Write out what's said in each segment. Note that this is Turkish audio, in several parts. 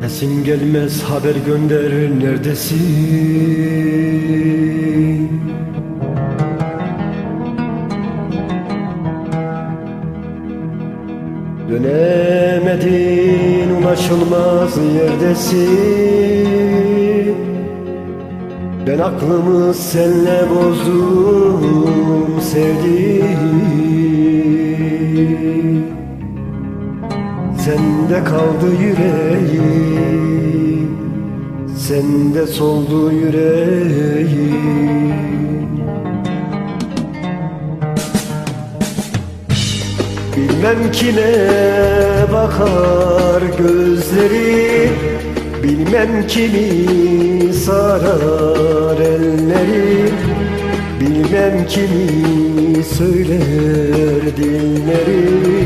Sesin gelmez haber gönder neredesin? Dönemedin ulaşılmaz yerdesin Ben aklımı senle bozdum sevdiğim Sende kaldı yüreğim Sende soldu yüreğim. Bilmem kime bakar gözleri Bilmem kimi sarar elleri Bilmem kimi söyler dilleri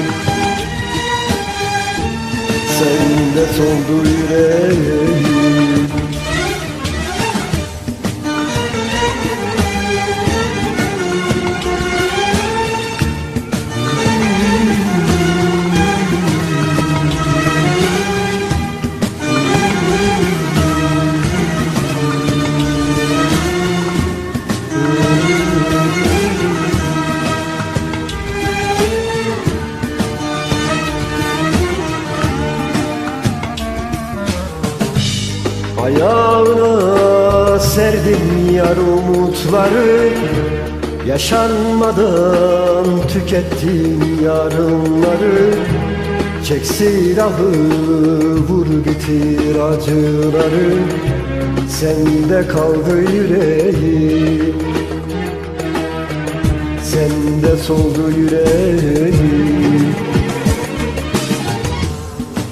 Sende soldu yüreğim Ayağına serdim yar umutları Yaşanmadan tükettim yarınları. Çek silahı vur bitir acıları Sende kaldı yüreğim. Sende soldu yüreğim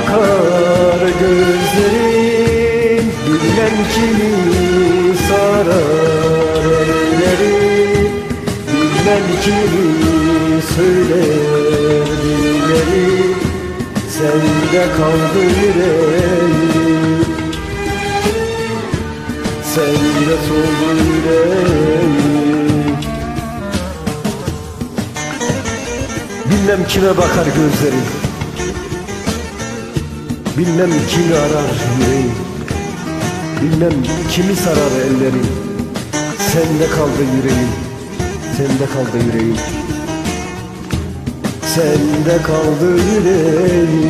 bakar gözlerim Bilmem kimi sarar ellerim Bilmem kimi söyler dilleri Sende kaldı yüreğim Sende soldu yüreğim. Bilmem kime bakar gözlerin Bilmem kimi arar yüreğin Bilmem kimi sarar ellerin Sende kaldı yüreğim. Sende kaldı yüreğim. Sende kaldı yüreğim yüreğim